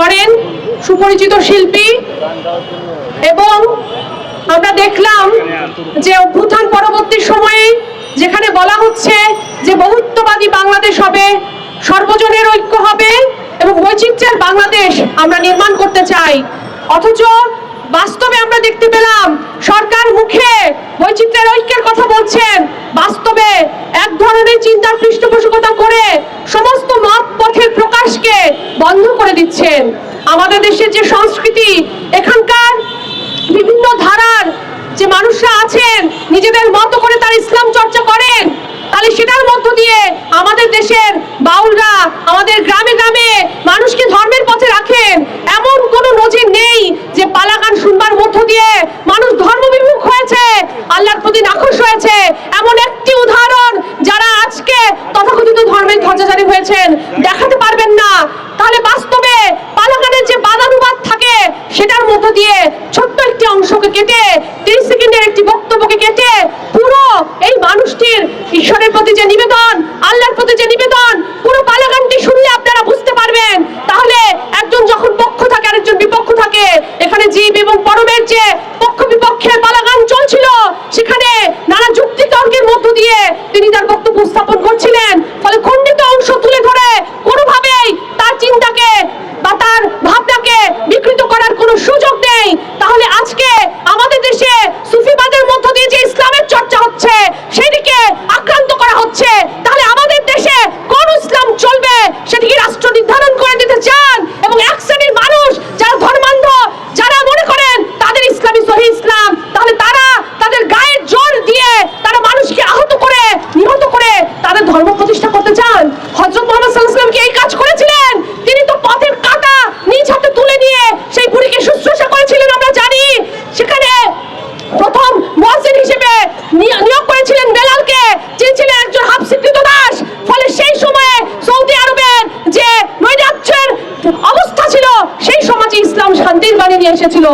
করেন সুপরিচিত শিল্পী এবং আমরা দেখলাম যে অভ্যুত্থান পরবর্তী সময়ে যেখানে বলা হচ্ছে যে বহুত্ববাদী বাংলাদেশ হবে, সর্বজনের ঐক্য হবে এবং বৈচিত্র্যের বাংলাদেশ আমরা নির্মাণ করতে চাই। অথচ বাস্তবে আমরা দেখতে পেলাম সরকার মুখে বৈচিত্র্যের ঐক্যের কথা বলছেন। বাস্তবে এক ধরনের চিন্তার পৃষ্ঠপোষকতা করে সমস্ত আজকে বন্ধ করে দিচ্ছেন। আমাদের দেশের যে সংস্কৃতি, এখানকার বিভিন্ন ধারার যে মানুষরা আছেন, নিজেদের মতো করে তার ইসলাম চর্চা করেন, তাহলে সেটার মধ্য দিয়ে আমাদের দেশের বাউলরা, আমাদের গ্রামে গ্রামে মানুষকে ধর্মের পথে রাখেন। ধৈর্যচারী হয়েছেন, দেখাতে পারবেন না। তাহলে বাস্তবে পালাকারের যে বাদানুবাদ থাকে, সেটার মধ্য দিয়ে ছোট্ট একটি অংশকে কেটে, তিরিশ সেকেন্ডের একটি বক্তব্যকে কেটে, পুরো এই মানুষটির ঈশ্বরের প্রতি যে নিবেদন, আল্লাহর প্রতি যে নিবেদন, পুরো পালাকানটি শুনলে আপনারা বুঝতে হয়েছিল